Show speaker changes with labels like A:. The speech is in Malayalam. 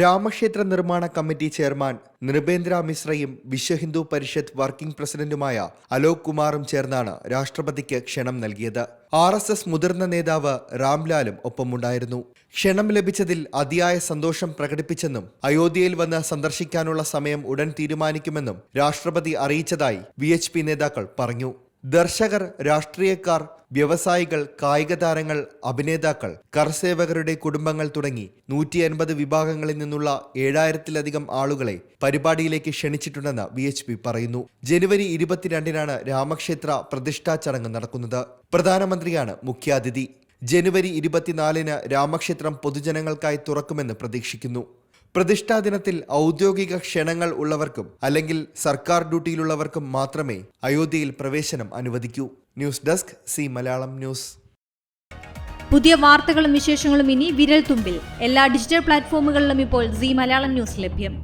A: രാമക്ഷേത്ര നിർമ്മാണ കമ്മിറ്റി ചെയർമാൻ നൃപേന്ദ്ര മിശ്രയും വിശ്വഹിന്ദു പരിഷത്ത് വർക്കിംഗ് പ്രസിഡന്റുമായ അലോക് കുമാറും ചേർന്നാണ് രാഷ്ട്രപതിക്ക് ക്ഷണം നൽകിയത്. ആർ എസ് എസ് മുതിർന്ന നേതാവ് രാംലാലും ഒപ്പമുണ്ടായിരുന്നു. ക്ഷണം ലഭിച്ചതിൽ അതിയായ സന്തോഷം പ്രകടിപ്പിച്ചെന്നും അയോധ്യയിൽ വന്ന് സന്ദർശിക്കാനുള്ള സമയം ഉടൻ തീരുമാനിക്കുമെന്നും രാഷ്ട്രപതി അറിയിച്ചതായി വി നേതാക്കൾ പറഞ്ഞു. ദർശകർ രാഷ്ട്രീയക്കാർ വ്യവസായികൾ കായിക താരങ്ങൾ അഭിനേതാക്കൾ കർസേവകരുടെ കുടുംബങ്ങൾ തുടങ്ങി നൂറ്റി അൻപത് വിഭാഗങ്ങളിൽ നിന്നുള്ള ഏഴായിരത്തിലധികം ആളുകളെ പരിപാടിയിലേക്ക് ക്ഷണിച്ചിട്ടുണ്ടെന്ന് വി എച്ച് പി പറയുന്നു. ജനുവരി ഇരുപത്തിരണ്ടിനാണ് രാമക്ഷേത്ര പ്രതിഷ്ഠാ ചടങ്ങ് നടക്കുന്നത്. പ്രധാനമന്ത്രിയാണ് മുഖ്യാതിഥി. ജനുവരി ഇരുപത്തിനാലിന് രാമക്ഷേത്രം പൊതുജനങ്ങൾക്കായി തുറക്കുമെന്ന് പ്രതീക്ഷിക്കുന്നു. പ്രതിഷ്ഠാ ദിനത്തിൽ ഔദ്യോഗിക ക്ഷണങ്ങൾ ഉള്ളവർക്കും അല്ലെങ്കിൽ സർക്കാർ ഡ്യൂട്ടിയിലുള്ളവർക്കും മാത്രമേ അയോധ്യയിൽ പ്രവേശനം അനുവദിക്കൂ. News desk C Malayalam news.
B: പുതിയ വാർത്തകളും വിശേഷങ്ങളും ഇനി വിരൽ തുമ്പിൽ എല്ലാ ഡിജിറ്റൽ പ്ലാറ്റ്ഫോമുകളിലും ഇപ്പോൾ സി മലയാളം ന്യൂസ് ലഭ്യം.